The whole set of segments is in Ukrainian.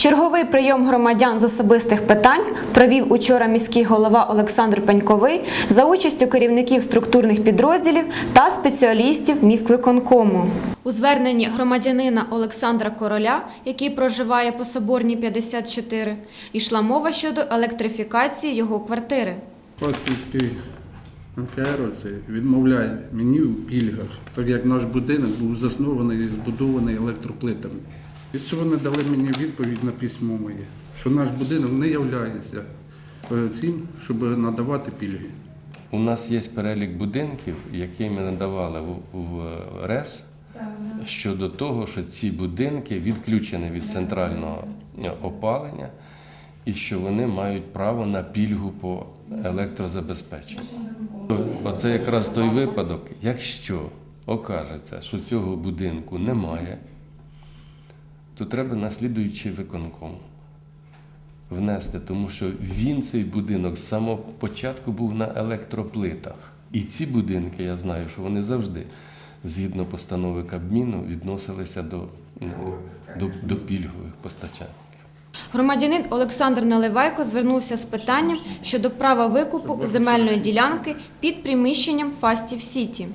Черговий прийом громадян з особистих питань провів учора міський голова Олександр Пеньковий за участю керівників структурних підрозділів та спеціалістів міськвиконкому. У зверненні громадянина Олександра Короля, який проживає по Соборній 54, йшла мова щодо електрифікації його квартири. Пасівський НКР відмовляє мені у пільгах, так як наш будинок був заснований і збудований електроплитами. І що вони дали мені відповідь на письмо моє, що наш будинок не є цим, щоб надавати пільги. У нас є перелік будинків, які ми надавали в, в РЕС щодо того, що ці будинки відключені від центрального е, опалення і що вони мають право на пільгу по електрозабезпеченню. Оце якраз той випадок, якщо окажеться, що цього будинку немає, то треба наслідуючий виконком внести, тому що він цей будинок з самого початку був на електроплитах. І ці будинки, я знаю, що вони завжди, згідно постанови Кабміну, відносилися до, до, до пільгових постачальників. Громадянин Олександр Наливайко звернувся з питанням щодо права викупу земельної ділянки під приміщенням Фастів Сіті.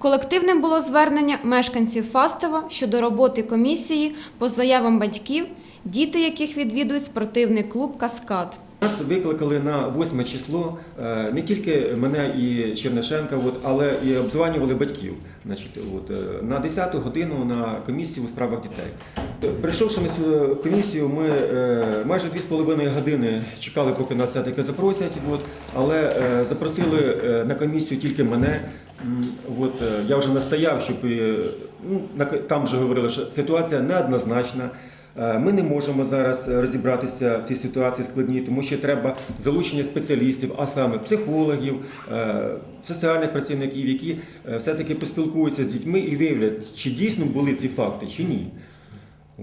Колективним було звернення мешканців Фастова щодо роботи комісії по заявам батьків, діти яких відвідують спортивний клуб Каскад. Нас викликали на 8 число е, не тільки мене і Чернишенка, але і обзванювали батьків. Значить, е, на 10 годину на комісію у справах дітей. Прийшовши на цю комісію, ми е, майже 2,5 години чекали, поки нас все-таки запросять. Але запросили на комісію тільки мене. Я вже настояв, щоб ну, там вже говорили, що ситуація неоднозначна. Е, Ми не можемо зараз розібратися в цій ситуації складній, тому що треба залучення спеціалістів, а саме психологів, е, соціальних працівників, які е, все-таки поспілкуються з дітьми і виявлять, чи дійсно були ці факти, чи ні.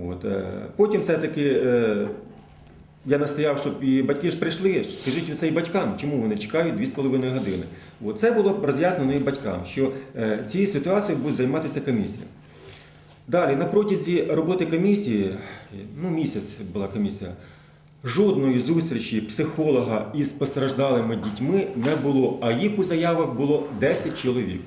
От. е, Потім все-таки е, я настояв, щоб і батьки ж прийшли. Скажіть це і батькам, чому вони чекають 2,5 години. От Це було роз'яснено і батькам, що е, цією ситуацією буде займатися комісія. Далі, на протязі роботи комісії, ну місяць була комісія, жодної зустрічі психолога із постраждалими дітьми не було, а їх у заявах було 10 чоловік.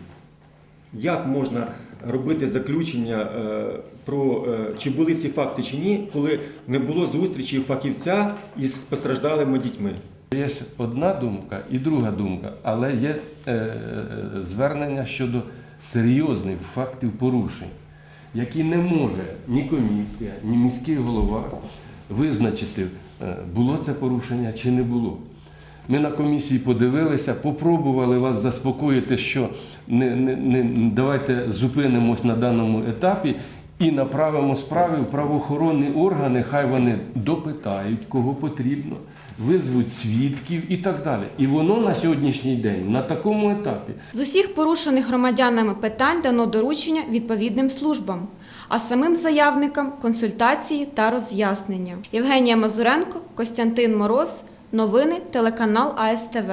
Як можна робити заключення е, про е, чи були ці факти чи ні, коли не було зустрічі фахівця із постраждалими дітьми? Є одна думка і друга думка, але є е, звернення щодо серйозних фактів порушень, які не може ні комісія, ні міський голова визначити, е, було це порушення чи не було. Ми на комісії подивилися, попробували вас заспокоїти, що не, не, не давайте зупинимось на даному етапі і направимо справи в правоохоронні органи, хай вони допитають, кого потрібно, визвуть свідків і так далі. І воно на сьогоднішній день на такому етапі. З усіх порушених громадянами питань дано доручення відповідним службам, а самим заявникам консультації та роз'яснення. Євгенія Мазуренко, Костянтин Мороз. Новини телеканал АСТВ.